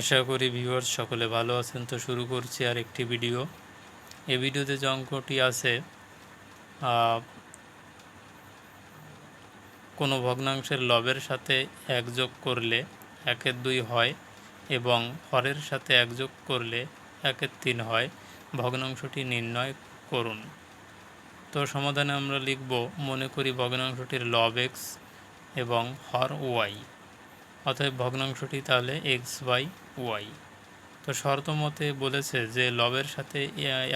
আশা করি ভিউয়ার্স সকলে ভালো আছেন। তো শুরু করছি আর একটি ভিডিও এই ভিডিওতে যে অঙ্কটি আছে কোনো ভগ্নাংশের লবের সাথে এক যোগ করলে একের দুই হয় এবং হরের সাথে এক যোগ করলে একের তিন হয়। ভগ্নাংশটি নির্ণয় করুন। তো সমাধানে আমরা লিখব, মনে করি ভগ্নাংশটির লব এক্স এবং হর ওয়াই অতএব ভগ্নাংশটি তাহলে এক্স বাই ওয়াই তো শর্ত মতে বলেছে যে লবের সাথে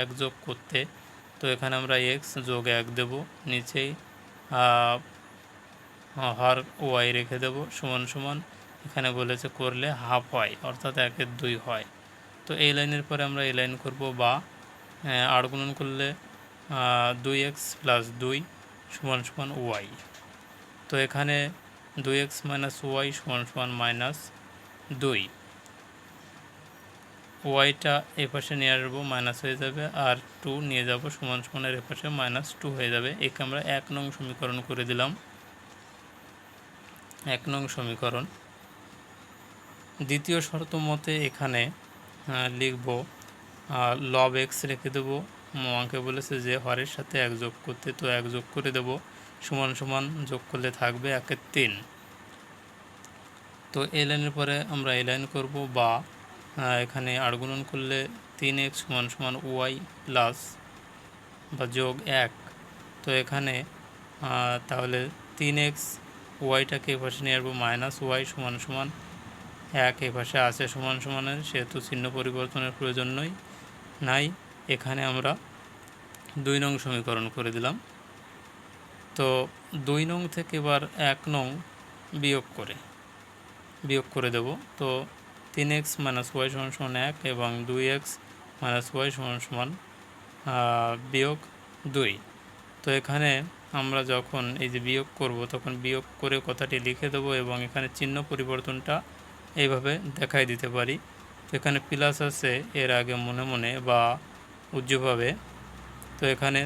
এক যোগ করতে, তো এখানে আমরা এক্স যোগ এক দেব নিচেই হর ওয়াই রেখে দেব, সমান সমান, এখানে বলেছে করলে হাফ হয়, অর্থাৎ একের দুই হয়। তো এই লাইনের পরে আমরা এই লাইন করব বা আট গুণন করলে দুই এক্স প্লাস দুই সমান সমান ওয়াই তো এখানে দুই এক্স মাইনাস ওয়াই সমান সমান মাইনাস দুই। ওয়াইটা এ পাশে নিয়ে আসব, মাইনাস হয়ে যাবে, আর টু নিয়ে যাব সমান সমানের এ পাশে, মাইনাস টু হয়ে যাবে। একে আমরা এক নং সমীকরণ করে দিলাম। এক নং সমীকরণ। দ্বিতীয় শর্ত মতে এখানে লিখব লব এক্স রেখে দেবো। আমাকে বলেছে যে হরের সাথে এক যোগ করতে তো এক যোগ করে দেবো। সমান সমান যোগ করলে থাকবে একের তিন। তো এই লাইনের পরে আমরা এই লাইন করব বা এখানে আড়গুণন করলে তিন এক্স সমান সমান ওয়াই প্লাস বা যোগ এক। তো এখানে তাহলে তিন এক্স ওয়াইটাকে এপাশে নিয়ে আসব মাইনাস ওয়াই সমান সমান এক। এপাশে আছে সমান সমানের, সেহেতু চিহ্ন পরিবর্তনের প্রয়োজন নই নাই, এখানে আমরা দুই নং সমীকরণ করে দিলাম। তো দুই নং থেকে এবার এক নং বিয়োগ করে বিয়োগ করে দেব। তো তিন এক্স মাইনাস ওয়াই সমান সমান এক এবং দুই এক্স মাইনাস ওয়াই সমান সমান বিয়োগ দুই। তো এখানে আমরা যখন এই যে বিয়োগ করব, তখন বিয়োগ করে কথাটি লিখে দেবো এবং এখানে চিহ্ন পরিবর্তনটা এইভাবে দেখাই দিতে পারি। তো এখানে প্লাস আছে, এর আগে মনে মনে বা উজ্জ্বভাবে তো এখানে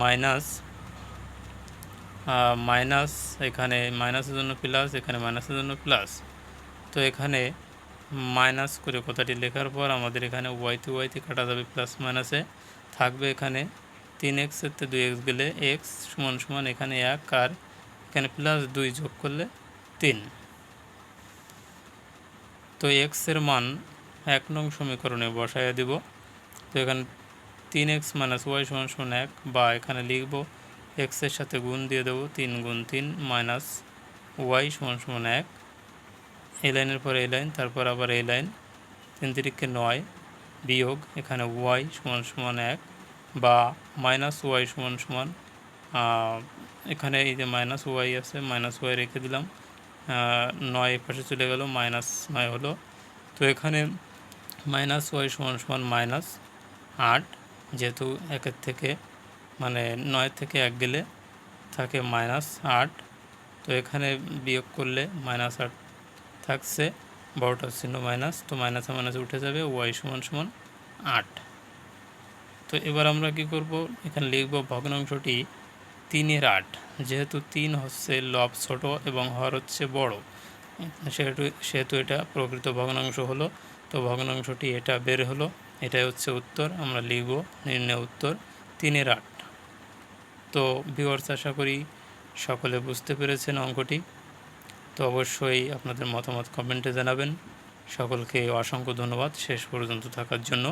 মাইনাস মাইনাস এখানে মাইনাসের জন্য প্লাস এখানে মাইনাসের জন্য প্লাস তো এখানে মাইনাস করে কথাটি লেখার পর আমাদের এখানে ওয়াইতে ওয়াইতে কাটা যাবে প্লাস মাইনাসে থাকবে এখানে তিন এক্সেরতে দুই এক্স গেলে এক্স সমান সমান এখানে এক আর এখানে প্লাস দুই যোগ করলে তিন। তো এক্সের মান এক নং সমীকরণে বসাইয়া দিব। তো এখানে তিন এক্স মাইনাস ওয়াই সমান সমান এক বা এখানে লিখব এক্সের সাথে গুণ দিয়ে দেবো তিন গুণ তিন মাইনাস ওয়াই সমান সমান এক। এই লাইনের পরে এই লাইন, তারপর আবার এই লাইন। তিন তিরিখে নয় বিয়োগ, এখানে ওয়াই সমান সমান এক বা মাইনাস ওয়াই সমান সমান এখানে এই যে মাইনাস ওয়াই আছে মাইনাস ওয়াই রেখে দিলাম। নয় পাশে চলে গেল মাইনাস নয় হলো। তো এখানে মাইনাস ওয়াই সমান সমান মাইনাস আট, যেহেতু একের থেকে মানে নয় থেকে এক গেলে থাকে মাইনাস আট। তো এখানে বিয়োগ করলে মাইনাস আট থাকছে, বড়টার চিহ্ন মাইনাস তো মাইনাসে মাইনাসে উঠে যাবে ওয়াই সমান সমান আট। তো এবার আমরা কি করব? এখানে লিখব ভগ্নাংশটি তিনের আট। যেহেতু তিন হচ্ছে লব ছোট এবং হর হচ্ছে বড়, সেহেতু সেহেতু এটা প্রকৃত ভগ্নাংশ হলো। তো ভগ্নাংশটি এটা বের হলো, এটাই হচ্ছে উত্তর। আমরা লিখব নির্ণয় উত্তর তিনের আট। তো ভিওর্স আশা করি সকলে বুঝতে পেরেছেন অঙ্কটি। তো অবশ্যই আপনাদের মতামত কমেন্টে জানাবেন। সকলকে অসংখ্য ধন্যবাদ। শেষ পর্যন্ত থাকার জন্য।